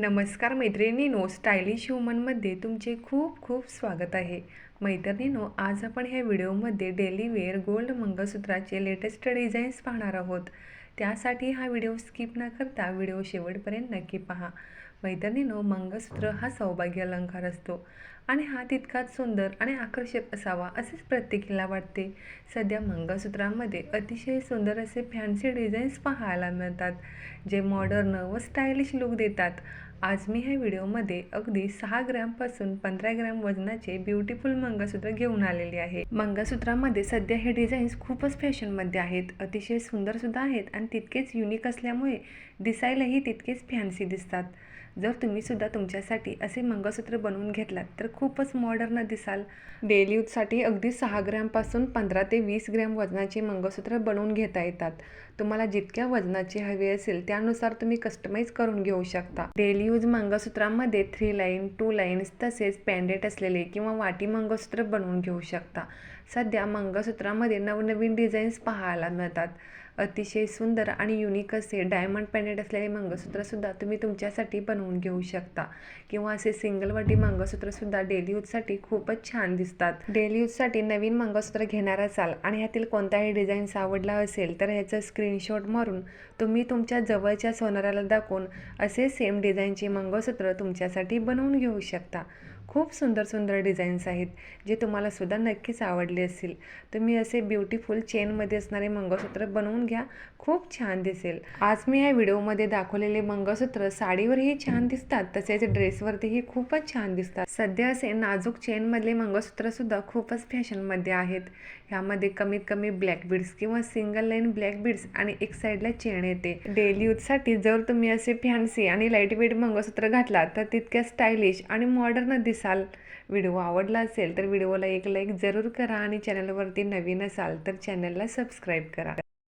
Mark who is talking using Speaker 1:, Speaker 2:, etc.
Speaker 1: नमस्कार मैत्रिणीनो स्टायलिश ह्युमनमध्ये तुमचे खूप खूप स्वागत आहे. मैत्रिणीनो आज आपण ह्या व्हिडिओमध्ये डेली वेअर गोल्ड मंगळसूत्राचे लेटेस्ट डिझाईन्स पाहणार आहोत. त्यासाठी हा व्हिडिओ स्किप न करता व्हिडिओ शेवटपर्यंत नक्की पहा. मैत्रिणीनो मंगळसूत्र हा सौभाग्य अलंकार असतो. आणि हा तितकाच सुंदर आणि आकर्षक असावा असेच प्रत्येकीला वाटते. सध्या मंगळसूत्रांमध्ये अतिशय सुंदर असे फॅन्सी डिझाईन्स पाहायला मिळतात जे मॉडर्न व स्टायलिश लुक देतात. आज मी ह्या व्हिडिओमध्ये अगदी सहा ग्रॅमपासून पंधरा ग्रॅम वजनाचे ब्युटिफुल मंगळसूत्र घेऊन आलेले आहे. मंगळसूत्रामध्ये सध्या हे डिझाईन्स खूपच फॅशनमध्ये आहेत. अतिशय सुंदरसुद्धा आहेत आणि तितकेच युनिक असल्यामुळे दिसायलाही तितकेच फॅन्सी दिसतात. जर तुम्ही सुद्धा तुमच्यासाठी असे मंगळसूत्र बनवून घेतलात तर खूपच मॉडर्न दिसाल. डेली यूजसाठी अगदी सहा ग्रॅमपासून पंधरा ते वीस ग्रॅम वजनाचे मंगळसूत्र बनवून घेता येतात. तुम्हाला जितक्या वजनाची हवे असेल त्यानुसार तुम्ही कस्टमाइज करून घेऊ शकता. डेली यूज मंगळसूत्रामध्ये थ्री लाईन टू लाईन्स तसेच पॅन्डेट असलेले किंवा वाटी मंगळसूत्र बनवून घेऊ शकता. सध्या मंगळसूत्रामध्ये नवनवीन डिझाईन्स पाहायला मिळतात. अतिशय सुंदर आणि युनिक असे डायमंड पॅनेट असलेले मंगळसूत्रसुद्धा तुम्ही तुमच्यासाठी बनवून घेऊ शकता. किंवा असे सिंगल वाटी मंगळसूत्रसुद्धा डेली यूजसाठी खूपच छान दिसतात. डेली यूजसाठी नवीन मंगळसूत्र घेणार असाल आणि ह्यातील कोणताही डिझाईन्स आवडला असेल तर ह्याचं स्क्रीनशॉट मारून तुम्ही तुमच्या जवळच्या सोनाराला दाखवून असे सेम डिझाईनचे मंगळसूत्र तुमच्यासाठी बनवून घेऊ शकता. खूप सुंदर सुंदर डिझाईन्स आहेत जे तुम्हाला सुद्धा नक्कीच आवडले असतील. तुम्ही असे ब्युटिफुल चेनमध्ये असणारे मंगळसूत्र बनवून घ्या खूप छान दिसेल. आज मी या व्हिडिओमध्ये दाखवलेले मंगळसूत्र साडीवरही छान दिसतात तसेच ड्रेसवरतीही खूपच छान दिसतात. सध्या असे नाजूक चेनमधले मंगळसूत्रसुद्धा खूपच फॅशनमध्ये आहेत. ह्यामध्ये कमीत कमी ब्लॅक बीड्स किंवा सिंगल लाईन ब्लॅक बीड्स आणि एक साईडला चेन येते. डेली यूजसाठी जर तुम्ही असे फॅन्सी आणि लाइट वेट मंगळसूत्र घातला तर तितक्या स्टायलिश आणि मॉडर्न असाल व्हिडिओ आवडला असेल तर व्हिडिओला एक लाईक जरूर करा आणि चॅनलवरती नवीन असाल तर चॅनलला सबस्क्राईब करा.